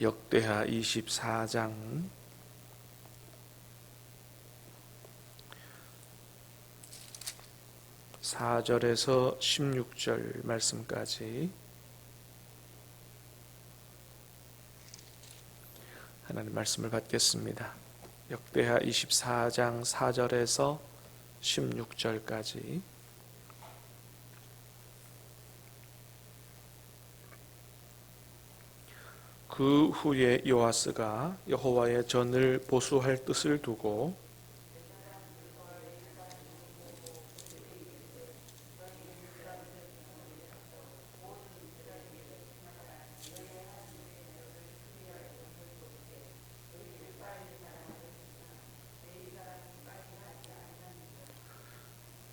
역대하 24장. 4절에서 16절 말씀까지. 하나님 말씀을 받겠습니다. 역대하 24장 4절에서 16절까지 그 후에 요아스가 여호와의 전을 보수할 뜻을 두고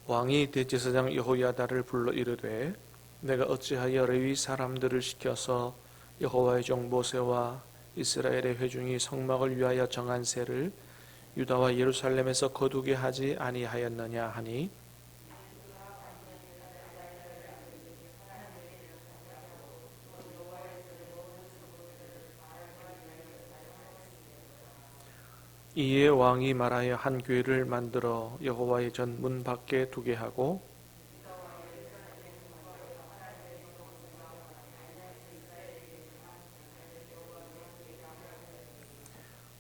왕이 대제사장 여호야다를 불러 이르되 내가 어찌하여 레위 사람들을 시켜서 여호와의 종 모세와 이스라엘의 회중이 성막을 위하여 정한 세를 유다와 예루살렘에서 거두게 하지 아니하였느냐 하니 이에 왕이 말하여 한 궤를 만들어 여호와의 전 문 밖에 두게 하고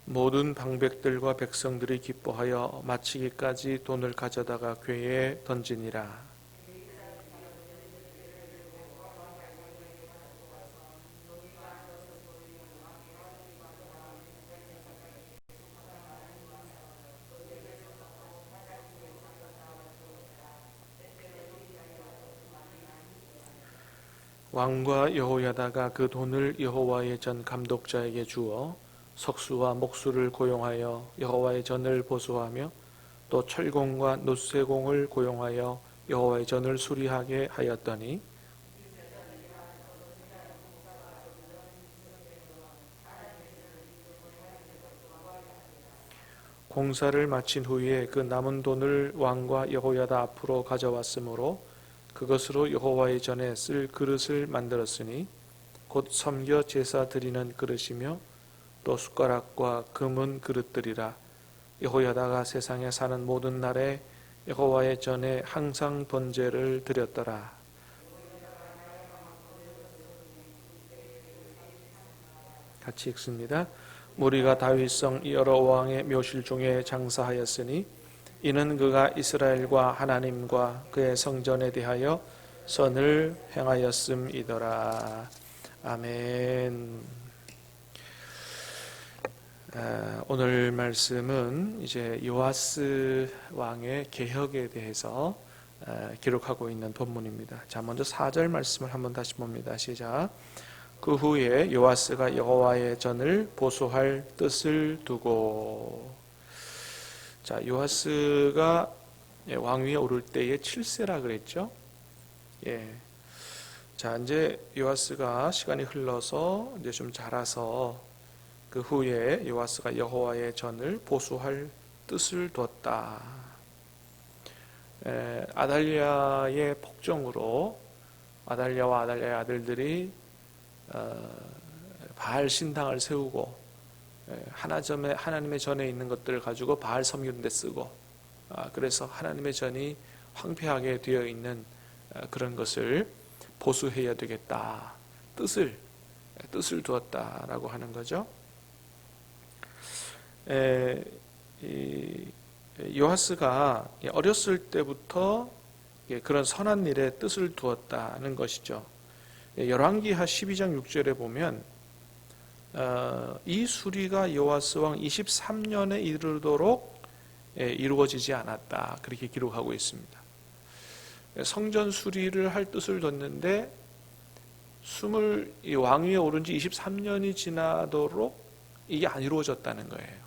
모든 방백들과 백성들이 기뻐하여 마치기까지 돈을 가져다가 궤에 던지니라. 왕과 여호야다가 그 돈을 여호와의 전 감독자에게 주어 석수와 목수를 고용하여 여호와의 전을 보수하며 또 철공과 노쇠공을 고용하여 여호와의 전을 수리하게 하였더니 공사를 마친 후에 그 남은 돈을 왕과 여호야다 앞으로 가져왔으므로 그것으로 여호와의 전에 쓸 그릇을 만들었으니 곧 섬겨 제사 드리는 그릇이며 또 숟가락과 금은 그릇들이라 여호야다가 세상에 사는 모든 날에 여호와의 전에 항상 번제를 드렸더라. 같이 읽습니다. 무리가 다윗성 여러 왕의 묘실 중에 장사하였으니 이는 그가 이스라엘과 하나님과 그의 성전에 대하여 선을 행하였음이더라. 아멘. 아, 오늘 말씀은 이제 요아스 왕의 개혁에 대해서 아, 기록하고 있는 본문입니다. 자, 먼저 4절 말씀을 한번 다시 봅니다. 시작. 그 후에 요아스가 여호와의 전을 보수할 뜻을 두고 자, 요하스가 예, 왕위에 오를 때에 7세라 그랬죠. 예. 자, 이제 요하스가 시간이 흘러서 이제 좀 자라서 그 후에 요하스가 여호와의 전을 보수할 뜻을 두었다. 에, 아달리아의 폭정으로 아달리아와 아달리아의 아들들이 어, 바알 신당을 세우고 예, 하나점에 하나님의 전에 있는 것들을 가지고 바알 섬기는 데 쓰고 아, 그래서 하나님의 전이 황폐하게 되어 있는 아, 그런 것을 보수해야 되겠다 뜻을 예, 뜻을 두었다라고 하는 거죠. 에, 이, 요하스가 어렸을 때부터 그런 선한 일에 뜻을 두었다는 것이죠. 예, 열왕기하 12장 6절에 보면 어, 이 수리가 여호와스 왕 23년에 이르도록 예, 이루어지지 않았다. 그렇게 기록하고 있습니다. 예, 성전 수리를 할 뜻을 뒀는데 숨을 왕위에 오른 지 23년이 지나도록 이게 안 이루어졌다는 거예요.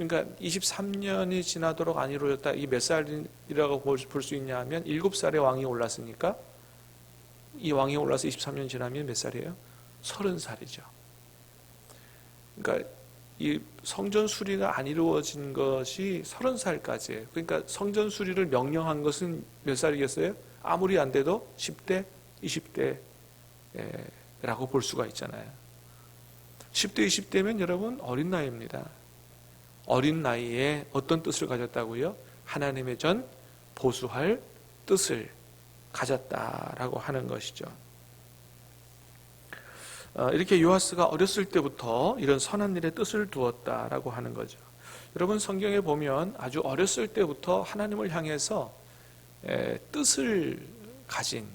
그러니까 23년이 지나도록 안 이루어졌다. 이게 몇 살이라고 볼 수 있냐 하면 7살에 왕이 올랐으니까 이 왕이 올라서 23년 지나면 몇 살이에요? 30살이죠. 그러니까 이 성전 수리가 안 이루어진 것이 서른 살까지예요. 그러니까 성전 수리를 명령한 것은 몇 살이겠어요? 아무리 안 돼도 10대, 20대라고 볼 수가 있잖아요. 10대, 20대면 여러분 어린 나이입니다. 어린 나이에 어떤 뜻을 가졌다고요? 하나님의 전 보수할 뜻을 가졌다라고 하는 것이죠. 어, 이렇게 요하스가 어렸을 때부터 이런 선한 일에 뜻을 두었다라고 하는 거죠. 여러분 성경에 보면 아주 어렸을 때부터 하나님을 향해서 뜻을 가진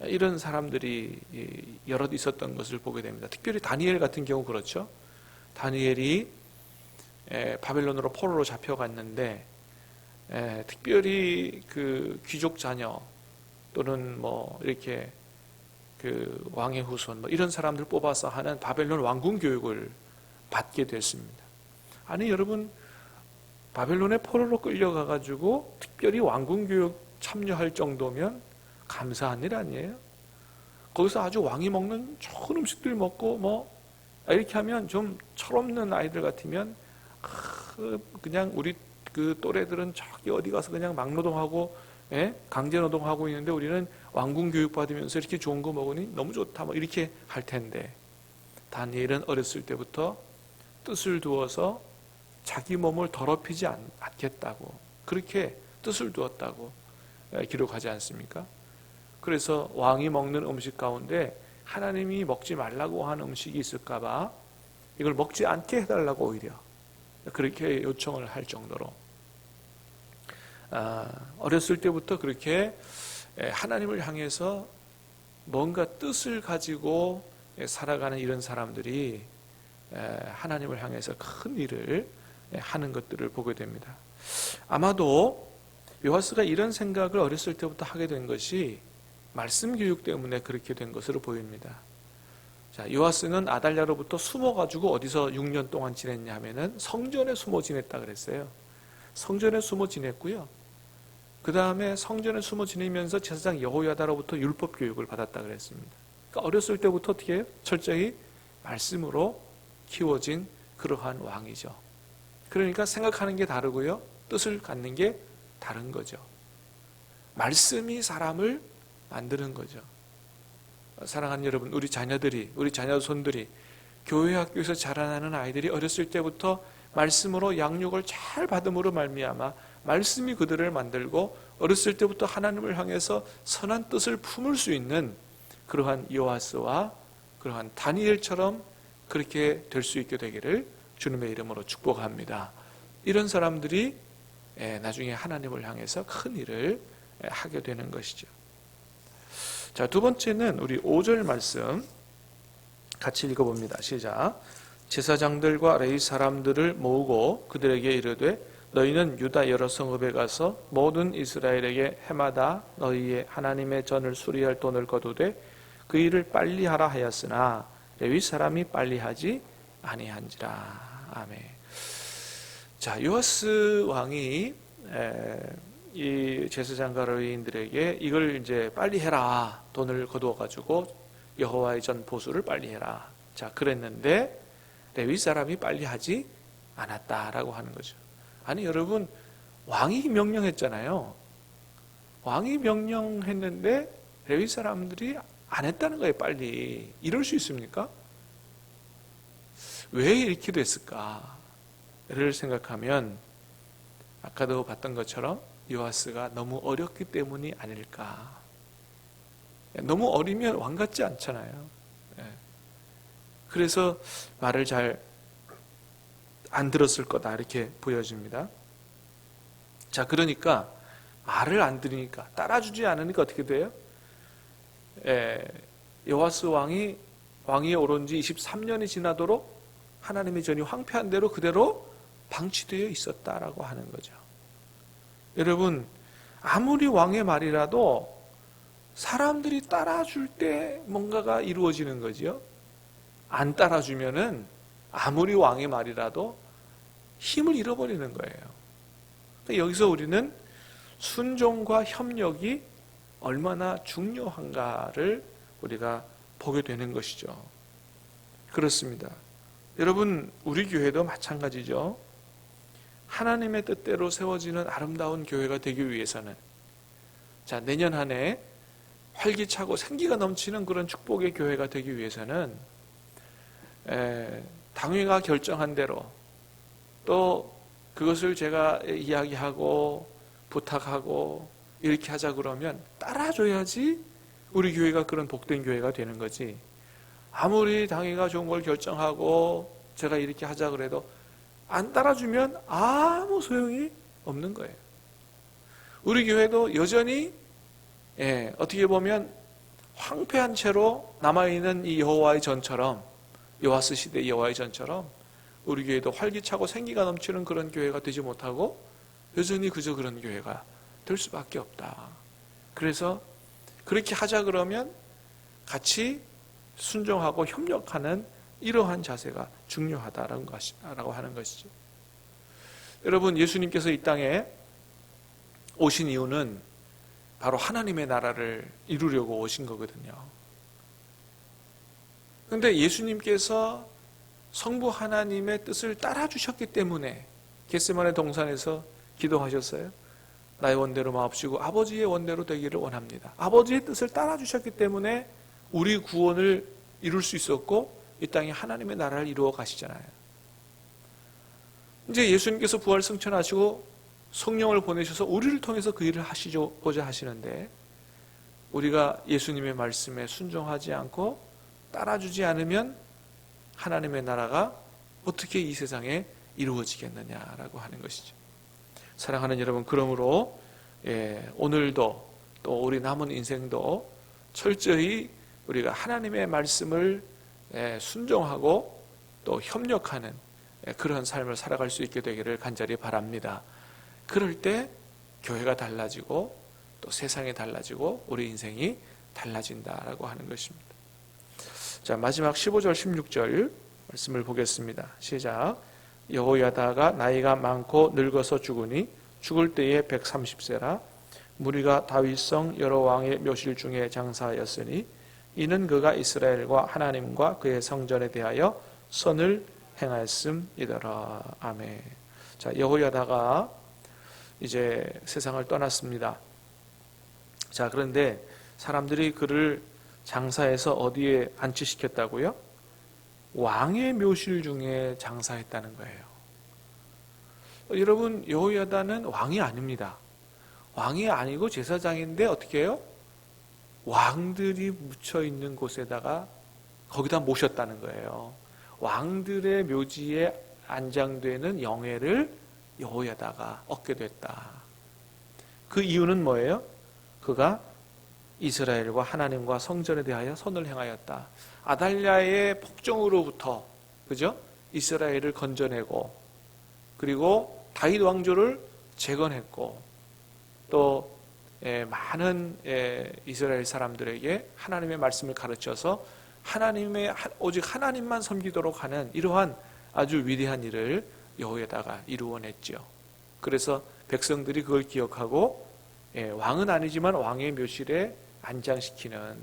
이런 사람들이 여럿 있었던 것을 보게 됩니다. 특별히 다니엘 같은 경우 그렇죠. 다니엘이 바벨론으로 포로로 잡혀갔는데 특별히 그 귀족 자녀 또는 뭐 이렇게 그 왕의 후손 뭐 이런 사람들 뽑아서 하는 바벨론 왕궁 교육을 받게 됐습니다. 아니 여러분 바벨론의 포로로 끌려가 가지고 특별히 왕궁 교육 참여할 정도면 감사한 일 아니에요? 거기서 아주 왕이 먹는 좋은 음식들 먹고 뭐 이렇게 하면 좀 철없는 아이들 같으면 그냥 우리 그 또래들은 저기 어디 가서 그냥 막노동하고 예? 강제 노동하고 있는데 우리는 왕궁 교육 받으면서 이렇게 좋은 거 먹으니 너무 좋다 뭐 이렇게 할 텐데 다니엘은 어렸을 때부터 뜻을 두어서 자기 몸을 더럽히지 않, 겠다고 그렇게 뜻을 두었다고 예, 기록하지 않습니까? 그래서 왕이 먹는 음식 가운데 하나님이 먹지 말라고 하는 음식이 있을까봐 이걸 먹지 않게 해달라고 오히려 그렇게 요청을 할 정도로 아, 어렸을 때부터 그렇게 하나님을 향해서 뭔가 뜻을 가지고 살아가는 이런 사람들이 하나님을 향해서 큰 일을 하는 것들을 보게 됩니다. 아마도 요하스가 이런 생각을 어렸을 때부터 하게 된 것이 말씀 교육 때문에 그렇게 된 것으로 보입니다. 자, 요하스는 아달랴로부터 숨어가지고 어디서 6년 동안 지냈냐 하면은 성전에 숨어 지냈다 그랬어요. 성전에 숨어 지냈고요. 그 다음에 성전에 숨어 지내면서 제사장 여호야다로부터 율법 교육을 받았다 그랬습니다. 그러니까 어렸을 때부터 어떻게 해요? 철저히 말씀으로 키워진 그러한 왕이죠. 그러니까 생각하는 게 다르고요. 뜻을 갖는 게 다른 거죠. 말씀이 사람을 만드는 거죠. 사랑하는 여러분, 우리 자녀들이, 우리 자녀 손들이 교회 학교에서 자라나는 아이들이 어렸을 때부터 말씀으로 양육을 잘 받음으로 말미암아 말씀이 그들을 만들고 어렸을 때부터 하나님을 향해서 선한 뜻을 품을 수 있는 그러한 요하스와 그러한 다니엘처럼 그렇게 될 수 있게 되기를 주님의 이름으로 축복합니다. 이런 사람들이 예, 나중에 하나님을 향해서 큰 일을 예, 하게 되는 것이죠. 자, 두 번째는 우리 5절 말씀 같이 읽어 봅니다. 시작. 제사장들과 레이 사람들을 모으고 그들에게 이르되 너희는 유다 여러 성읍에 가서 모든 이스라엘에게 해마다 너희의 하나님의 전을 수리할 돈을 거두되 그 일을 빨리 하라 하였으나 레위 사람이 빨리 하지 아니한지라. 아멘. 자, 요아스 왕이 이 제사장과 레위인들에게 이걸 이제 빨리 해라 돈을 거두어 가지고 여호와의 전 보수를 빨리 해라. 자, 그랬는데 레위 사람이 빨리 하지 않았다라고 하는 거죠. 아니 여러분 왕이 명령했잖아요. 왕이 명령했는데 레위 사람들이 안 했다는 거예요, 빨리. 이럴 수 있습니까? 왜 이렇게 됐을까를 생각하면 아까도 봤던 것처럼 요하스가 너무 어렸기 때문이 아닐까. 너무 어리면 왕 같지 않잖아요. 예. 그래서 말을 잘 안 들었을 거다 이렇게 보여집니다. 자, 그러니까 말을 안 들으니까 따라주지 않으니까 어떻게 돼요? 예, 여호와스 왕이 왕위에 오른 지 23년이 지나도록 하나님의 전이 황폐한 대로 그대로 방치되어 있었다라고 하는 거죠. 여러분, 아무리 왕의 말이라도 사람들이 따라줄 때 뭔가가 이루어지는 거지요. 안 따라주면은 아무리 왕의 말이라도 힘을 잃어버리는 거예요. 그러니까 여기서 우리는 순종과 협력이 얼마나 중요한가를 우리가 보게 되는 것이죠. 그렇습니다. 여러분, 우리 교회도 마찬가지죠. 하나님의 뜻대로 세워지는 아름다운 교회가 되기 위해서는 자, 내년 한 해 활기차고 생기가 넘치는 그런 축복의 교회가 되기 위해서는 에, 당회가 결정한 대로 또 그것을 제가 이야기하고 부탁하고 이렇게 하자 그러면 따라줘야지 우리 교회가 그런 복된 교회가 되는 거지. 아무리 당회가 좋은 걸 결정하고 제가 이렇게 하자 그래도 안 따라주면 아무 소용이 없는 거예요. 우리 교회도 여전히 예, 어떻게 보면 황폐한 채로 남아있는 이 여호와의 전처럼 여호와스 시대 여호와의 전처럼 우리 교회도 활기차고 생기가 넘치는 그런 교회가 되지 못하고 여전히 그저 그런 교회가 될 수밖에 없다. 그래서 그렇게 하자 그러면 같이 순종하고 협력하는 이러한 자세가 중요하다라는 것이라고 하는 것이죠. 여러분 예수님께서 이 땅에 오신 이유는 바로 하나님의 나라를 이루려고 오신 거거든요. 그런데 예수님께서 성부 하나님의 뜻을 따라 주셨기 때문에 겟세만의 동산에서 기도하셨어요. 나의 원대로 마옵시고 아버지의 원대로 되기를 원합니다. 아버지의 뜻을 따라 주셨기 때문에 우리 구원을 이룰 수 있었고 이 땅에 하나님의 나라를 이루어 가시잖아요. 이제 예수님께서 부활 승천하시고 성령을 보내셔서 우리를 통해서 그 일을 하시고자 하시는데 우리가 예수님의 말씀에 순종하지 않고 따라주지 않으면 하나님의 나라가 어떻게 이 세상에 이루어지겠느냐라고 하는 것이죠. 사랑하는 여러분, 그러므로 예, 오늘도 또 우리 남은 인생도 철저히 우리가 하나님의 말씀을 예, 순종하고 또 협력하는 예, 그런 삶을 살아갈 수 있게 되기를 간절히 바랍니다. 그럴 때 교회가 달라지고 또 세상이 달라지고 우리 인생이 달라진다라고 하는 것입니다. 자, 마지막 15절 16절 말씀을 보겠습니다. 시작. 여호야다가 나이가 많고 늙어서 죽으니 죽을 때에 130세라 무리가 다윗성 여러 왕의 묘실 중에 장사하였으니 이는 그가 이스라엘과 하나님과 그의 성전에 대하여 선을 행하였음이더라. 아멘. 자, 여호야다가 이제 세상을 떠났습니다. 자, 그런데 사람들이 그를 장사해서 어디에 안치시켰다고요? 왕의 묘실 중에 장사했다는 거예요. 여러분, 여호야다는 왕이 아닙니다. 왕이 아니고 제사장인데 어떻게 해요? 왕들이 묻혀 있는 곳에다가 거기다 모셨다는 거예요. 왕들의 묘지에 안장되는 영예를 여호야다가 얻게 됐다. 그 이유는 뭐예요? 그가 이스라엘과 하나님과 성전에 대하여 선을 행하였다. 아달랴의 폭정으로부터 그죠? 이스라엘을 건져내고 그리고 다윗 왕조를 재건했고 또 예, 많은 예, 이스라엘 사람들에게 하나님의 말씀을 가르쳐서 하나님의 오직 하나님만 섬기도록 하는 이러한 아주 위대한 일을 여호에다가 이루어냈죠. 그래서 백성들이 그걸 기억하고 예, 왕은 아니지만 왕의 묘실에 안장시키는.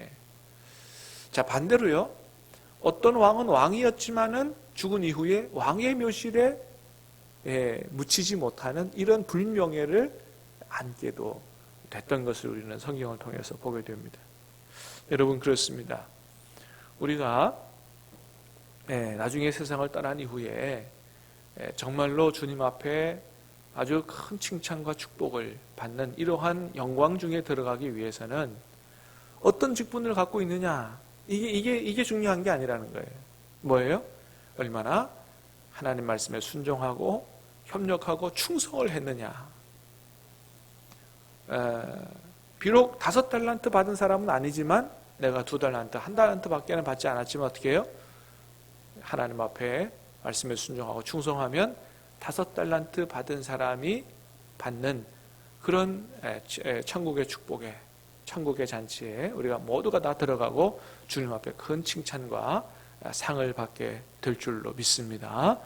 예. 자 반대로요. 어떤 왕은 왕이었지만은 죽은 이후에 왕의 묘실에 예, 묻히지 못하는 이런 불명예를 안게도 됐던 것을 우리는 성경을 통해서 보게 됩니다. 여러분 그렇습니다. 우리가 예, 나중에 세상을 떠난 이후에 예, 정말로 주님 앞에 아주 큰 칭찬과 축복을 받는 이러한 영광 중에 들어가기 위해서는 어떤 직분을 갖고 있느냐 이게 이게 이게 중요한 게 아니라는 거예요. 뭐예요? 얼마나 하나님 말씀에 순종하고 협력하고 충성을 했느냐. 에, 비록 다섯 달란트 받은 사람은 아니지만 내가 두 달란트, 한 달란트밖에는 받지 않았지만 어떻게 해요? 하나님 앞에 말씀에 순종하고 충성하면 다섯 달란트 받은 사람이 받는 그런 천국의 축복에 천국의 잔치에 우리가 모두가 다 들어가고 주님 앞에 큰 칭찬과 상을 받게 될 줄로 믿습니다.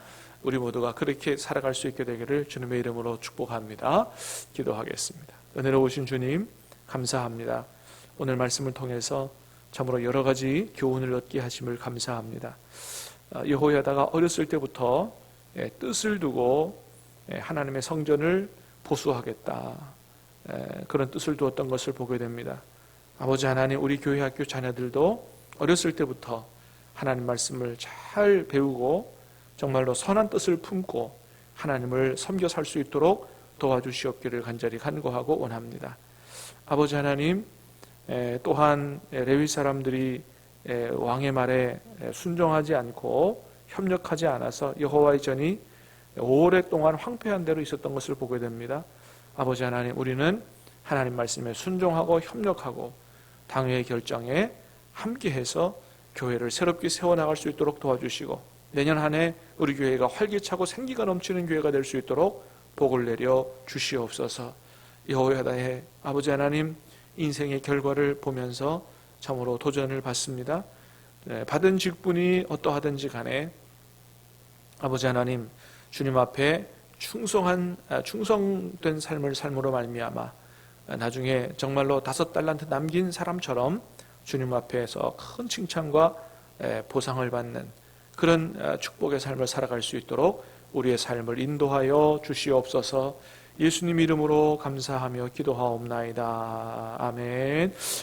우리 모두가 그렇게 살아갈 수 있게 되기를 주님의 이름으로 축복합니다. 기도하겠습니다. 은혜로우신 주님 감사합니다. 오늘 말씀을 통해서 참으로 여러 가지 교훈을 얻게 하심을 감사합니다. 어, 여호야다가 어렸을 때부터 예, 뜻을 두고 예, 하나님의 성전을 보수하겠다 예, 그런 뜻을 두었던 것을 보게 됩니다. 아버지 하나님 우리 교회 학교 자녀들도 어렸을 때부터 하나님 말씀을 잘 배우고 정말로 선한 뜻을 품고 하나님을 섬겨 살 수 있도록 도와주시옵기를 간절히 간구하고 원합니다. 아버지 하나님 에, 또한 레위 사람들이 에, 왕의 말에 에, 순종하지 않고 협력하지 않아서 여호와의 전이 오랫동안 황폐한 대로 있었던 것을 보게 됩니다. 아버지 하나님 우리는 하나님 말씀에 순종하고 협력하고 당회의 결정에 함께해서 교회를 새롭게 세워나갈 수 있도록 도와주시고 내년 한 해 우리 교회가 활기차고 생기가 넘치는 교회가 될 수 있도록 복을 내려 주시옵소서. 여호야 다의 아버지 하나님 인생의 결과를 보면서 참으로 도전을 받습니다. 네, 받은 직분이 어떠하든지 간에 아버지 하나님 주님 앞에 충성한 아, 충성된 삶을 삶으로 말미암아 아, 나중에 정말로 다섯 달란트 남긴 사람처럼 주님 앞에서 큰 칭찬과 에, 보상을 받는 그런 아, 축복의 삶을 살아갈 수 있도록 우리의 삶을 인도하여 주시옵소서. 예수님 이름으로 감사하며 기도하옵나이다. 아멘.